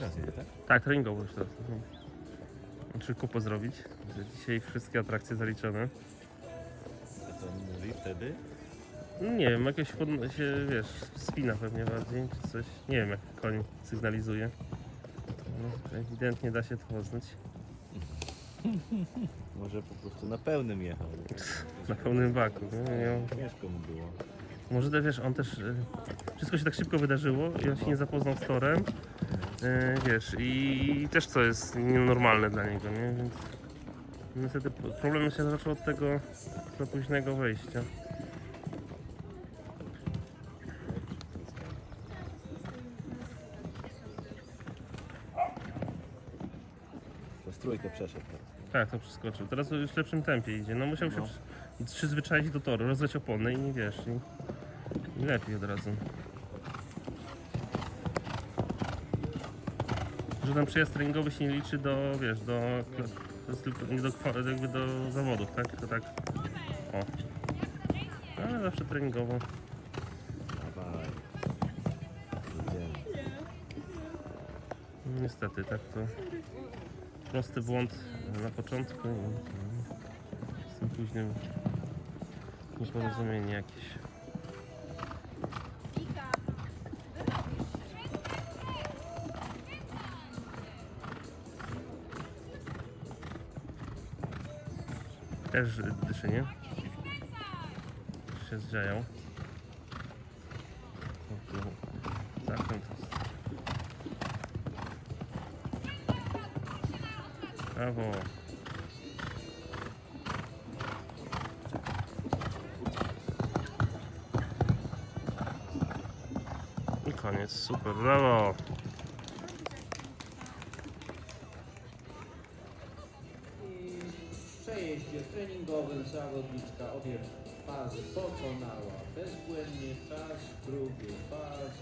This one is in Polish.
Pierwszy raz jedzie, tak? Tak, treningowo już teraz. Mhm. Szybko pozdrowić, że dzisiaj wszystkie atrakcje zaliczone. A co on mówi wtedy? Nie wiem, jakieś pod... się, wiesz, spina pewnie bardziej, czy coś. Nie wiem, jak koń sygnalizuje. No, ewidentnie da się to poznać. Może po prostu na pełnym jechał. Na pełnym baku. Nie, nie. Ciężko mu było. Może też, wiesz, on też... e, Wszystko się tak szybko wydarzyło i on się nie zapoznał z torem. E, wiesz, i też co jest nienormalne dla niego, nie? Więc niestety p- problem się zaczął od tego za późnego wejścia. To z trójkę przeszedł. Tak, to przeskoczył. Teraz już w lepszym tempie idzie. No musiał się No. przy- przyzwyczaić do toru, rozleć opony i nie wiesz, i, i lepiej od razu. Że ten przejazd treningowy się nie liczy do, wiesz, do, to jest tylko nie do, jakby do zawodów, tak? Tylko tak, o. Ale zawsze treningowo. Dawaj. Niestety, tak to prosty błąd na początku i z tym późnym nieporozumienie jakieś. Też dyszy, nie? Się jest. Brawo. I koniec, super, brawo. Przejeździe treningowym zawodniczka obie fazy pokonała bezbłędnie czas drugiej fazy